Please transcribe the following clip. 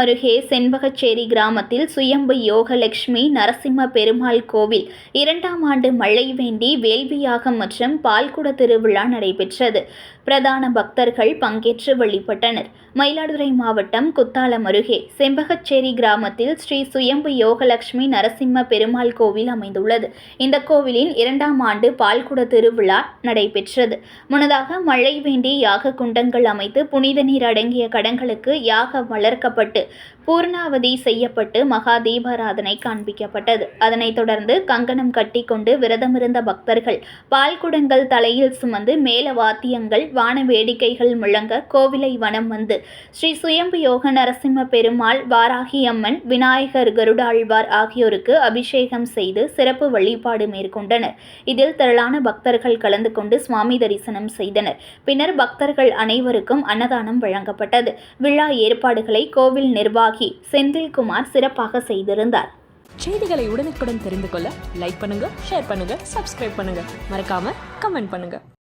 அருகே செண்பகச்சேரி கிராமத்தில் சுயம்பு யோகலட்சுமி நரசிம்ம பெருமாள் கோவில் இரண்டாம் ஆண்டு மழை வேண்டி வேள்வியாகம் மற்றும் பால்குட திருவிழா நடைபெற்றது. பிரதான பக்தர்கள் பங்கேற்று வழிபட்டனர். மயிலாடுதுறை மாவட்டம் குத்தாலம் அருகே செம்பகச்சேரி கிராமத்தில் ஸ்ரீ சுயம்பு யோகலட்சுமி நரசிம்ம பெருமாள் கோவில் அமைந்துள்ளது. இந்த கோவிலின் இரண்டாம் ஆண்டு பால்குட திருவிழா நடைபெற்றது. முன்னதாக மழை வேண்டி யாக குண்டங்கள் அமைத்து புனித நீர் அடங்கிய கடங்களுக்கு யாக வளர்க்கப்பட்டு பூர்ணாவதி செய்யப்பட்டு மகா தீபாராதனை காண்பிக்கப்பட்டது. அதனைத் தொடர்ந்து கங்கணம் கட்டிக்கொண்டு விரதமிருந்த பக்தர்கள் பால்குடங்கள் தலையில் சுமந்து மேல வாத்தியங்கள் வான வேடிக்கைகள் முழங்க கோவிலை வனம் வந்து ஸ்ரீ சுயம்பு யோக நரசிம்ம பெருமாள் வாராகி அம்மன் விநாயகர் கருடாழ்வார் ஆகியோருக்கு அபிஷேகம் செய்து சிறப்பு வழிபாடு மேற்கொண்டனர். இதில் திரளான பக்தர்கள் கலந்து கொண்டு சுவாமி தரிசனம் செய்தனர். பின்னர் பக்தர்கள் அனைவருக்கும் அன்னதானம் வழங்கப்பட்டது. விழா ஏற்பாடுகளை கோவில் நிர்வாகி செந்தில்குமார் சிறப்பாக செய்திருந்தார். செய்திகளை உடனுக்குடன் தெரிந்து கொள்ள லைக் பண்ணுங்க ஷேர் பண்ணுங்க சப்ஸ்கிரைப் பண்ணுங்க. மறக்காம கமெண்ட் பண்ணுங்க.